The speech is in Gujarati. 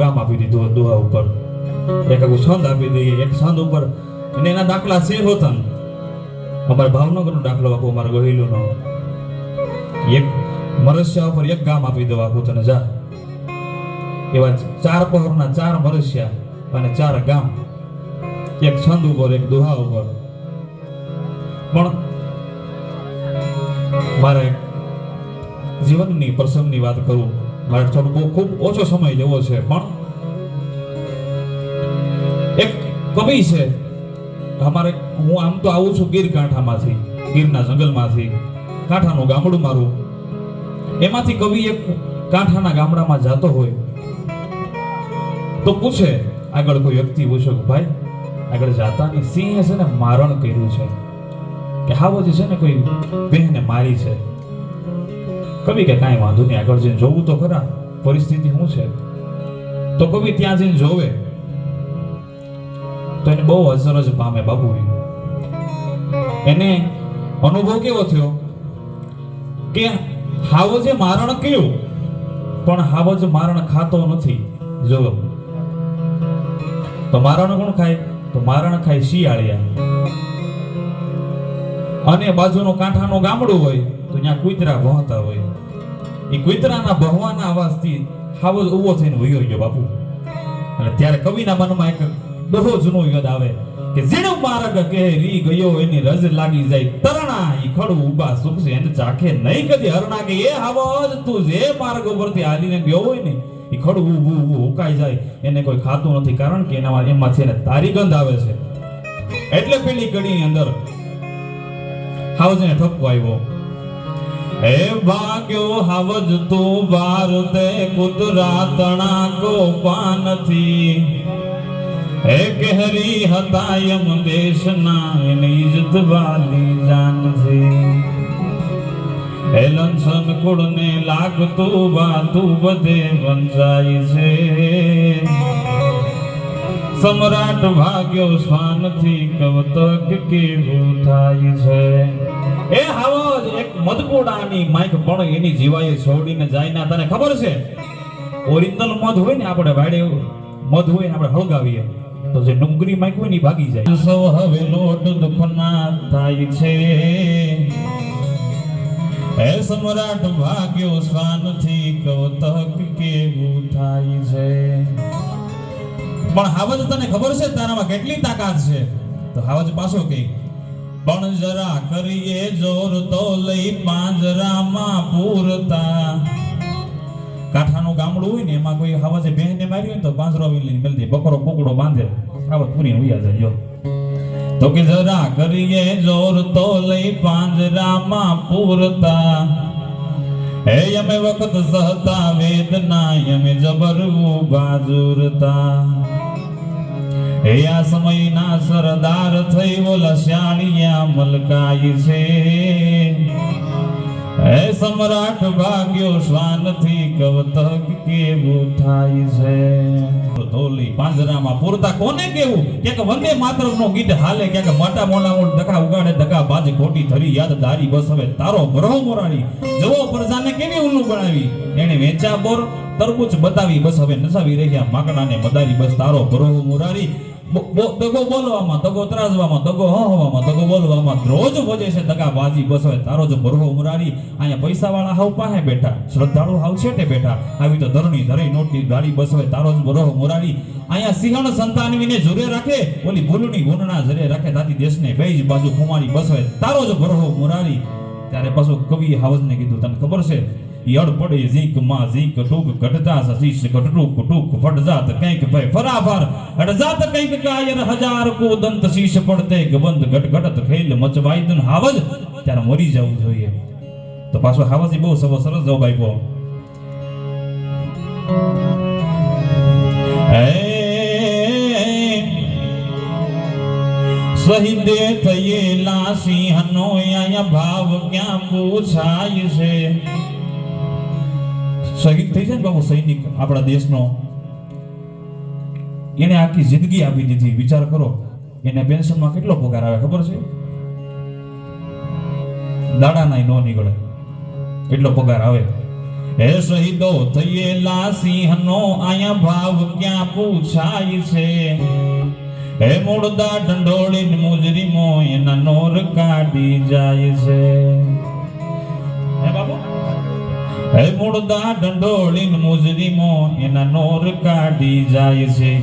ગામ આપી દીધું દુહા ઉપર. એક છંદ આપી દઈએ એક છંદ ઉપર અને એના દાખલા શેર હોતા. અમારે ભાવનગરનો દાખલો આપો, અમારે ગોહિલુનો. એક મરસ્યા ઉપર એક ગામ આપી દેવા આખું તને જા એવા ચાર પહોરના ચાર મરસ્યા અને ચાર ગામ. એક છંદ ઉપર, એક દુહા ઉપર. પણ મારે જીવનની પ્રસંગની વાત કરું. મારે થોડું બહુ ખૂબ ઓછો સમય લેવો છે, પણ એક કવિ છે. અમારે હું આમ તો આવું છું ગીર કાંઠામાંથી, ગીરના જંગલમાંથી. કાંઠાનું ગામડું મારું. એમાંથી કવિ એક કાંઠાના ગામડામાં જતો હોય તો પૂછે, આગળ કોઈ વ્યક્તિ પૂછે કે, ભાઈ, આગળ જાતાની સિંહે છે ને મારણ કર્યું છે. કે હાવો જે છે ને કોઈ બહેને મારી છે. કવિ કે, કાંઈ વાંધો નહીં, આગળ જઈને જોવું તો ખરા, પરિસ્થિતિ શું છે? તો કવિ ત્યાં જઈને જોવે, તો એને બહુ અસર જ પામે બાબુ એને અનુભવ કેવો થયો? કે હાવો જે મારણ કયું? પણ હાવો મારણ ખાતો નથી. જો, તો મારણ કોણ ખાય? તો મારણ ખાય શિયાળિયા. અને બાજુનો કાંઠાનો ગામડું હોય, તો ત્યાં કુતરા વહતા હોય. એ કુતરાના ભહવાના અવાજથી હાવો જ ઊભો થઈને વયો ગયો બાપુ. અને ત્યારે કવિના મનમાં એક બહુ જૂનો યાદ આવે. કે જેનો માર્ગ કે રી ગયો એની રજ લાગી જાય. તરણા ઈ ખડું ઊભા સુખશે એને ચાખે નહીં કદી. હરણા કે, એ હાવજ તું જે માર્ગ ઉપરથી હાલીને ગયો હોય ને. ઈ ખડું ઊભું ઊભું ઉકાઈ જાય. એને કોઈ ખાતું નથી, કારણ કે એના એમાંથી એને તારી ગંધ આવે છે. એટલે પેલી કડીની અંદર હાવજને ઠપકો આવ્યો. હે ભાગ્યો હાવજ તું બાર દે કુતરા તણા કો પાનથી. હે હરી હતા યમ દેશના એની ઇજ્જત વાલી જાન છે હે લંસન કુળને લાગતું બાતું બધે વંચાય છે. સમ્રાટ ભાગ્યો સ્વાનથી કવતક કેવું થાય છે. એ હાવજ એક મધપોડાની માઈક પણ એની જીવાએ છોડીને જાય ના. તને ખબર છે? ઓરિજિનલ મધ હોય ને આપણે વાડે મધ હોય ને આપણે હળગાવીએ. તો જે ડુંગળી હોય ને ભાગી જાય. સૌ હવે લોટ દુખના થાય છે. હે સમ્રાટ, ભાગ્યો સ્વાનથી કૌતક કેવું થાય છે? પણ હાવજ તને ખબર છે તારામાં કેટલી તાકાત છે? તો હાવજ પાછો કે પણ જરા કરીએ જોર તો લઈ પાંજરામાં પૂરતા. કાંઠાનું ગામડું હોય ને, એમાં કોઈ હવાજે બહેને માર્યું હોય તો પાંજરો લઈને મેલ દે બકરો કુકડો બાંધે હાવજ પૂરી ઉયા જાય, જો. તો કે જરા કરીએ જોર તો લઈ પાંજરામાં પૂરતા. હે અમે વખત સહતા વેદના અમે જબર બાજુરતા જુરતા હે આ સમયના સરદાર થઈ બોલા શાળિયા મલકાય છે. હે સમ્રાટ ભાગ્યો શ્વાનથી કવતક કેવું થાય છે? ધોલી પાંજરામાં પૂરતા કોને કેવું? ક્યાંક વંદે માતરમ નો ગીત હાલે, ક્યાંક મોટા મોટા મોટ ધક્કા ઉગાડે, ધક્કા બાજ ખોટી ધરી, યાદ ધારી, બસ હવે તારો ગ્રહ મોરાડી જવો પ્રજાને કેવી ઉલ્લું બનાવી એને વેચા બોર, તરબૂચ બતાવી, બસ હવે નસાવી રહ્યા, માકડાને મદારી બસ તારો ગ્રહ મોરારી. દગો બોલવામાં દગો ત્રાજવામાં દગો હવામાં દગો બોલવામાં. રોજ ભોજે છે દગા બાજી બસ તારો જો ભરવો ઉમરારી. અહીંયા પૈસા વાળા હાવ પાસે બેઠા, શ્રદ્ધાળુ હાવ છેટે બેઠા. આવી તો ધરણી ધરી નોટની ગાડી બસો તારો જ ભરવો મુરારી અહીંયા સિંહણ સંતાનવીને જોરે રાખે, ઓલી ભૂલની ગુણના જરે રાખે. તાતી દેશને બેજ બાજુ કુમારી બસો તારો જ ભરવો મુરારી ત્યારે પાછું કવિ હાવજને કીધું, તને ખબર છે યડ પડે ઝીંકમાં ઝીંક ટૂક ઘટતા સશીશ ઘટટૂક ટૂક ફટ જાત કંઈક ભય ફરાફર હટ જાત કંઈક કાયર હજાર કો દંત શીશ પડતે ગબંધ ઘટ ઘટત ખેલ મચવાઈદન હાવજ ત્યારે મરી જવું જોઈએ તો પાછો હાવજ બહુ સવો સરસ જવાબ આપ્યો હે શહીદે થયેલા સિંહનો અહીંયા ભાવ ક્યાં પૂછાય છે શહીદ થઈ જાય ને બાબુ સૈનિક આપણા દેશનો, એને આખી જિંદગી આપી દીધી. વિચાર કરો, એને પેન્શનમાં કેટલો પગાર આવે ખબર છે? દાડાના નો નીકળે. એટલો પગાર આવે. હે શહીદો, થયેલા સિંહનો આયા ભાવ ક્યાં પૂછાય છે? હે મૂળદા ઢંઢોળી મોજરીમો એના નોર કાઢી જાય છે. હે મૂળદા ઢંઢોળી મુજરીમો એના નોર કાઢી જાય છે.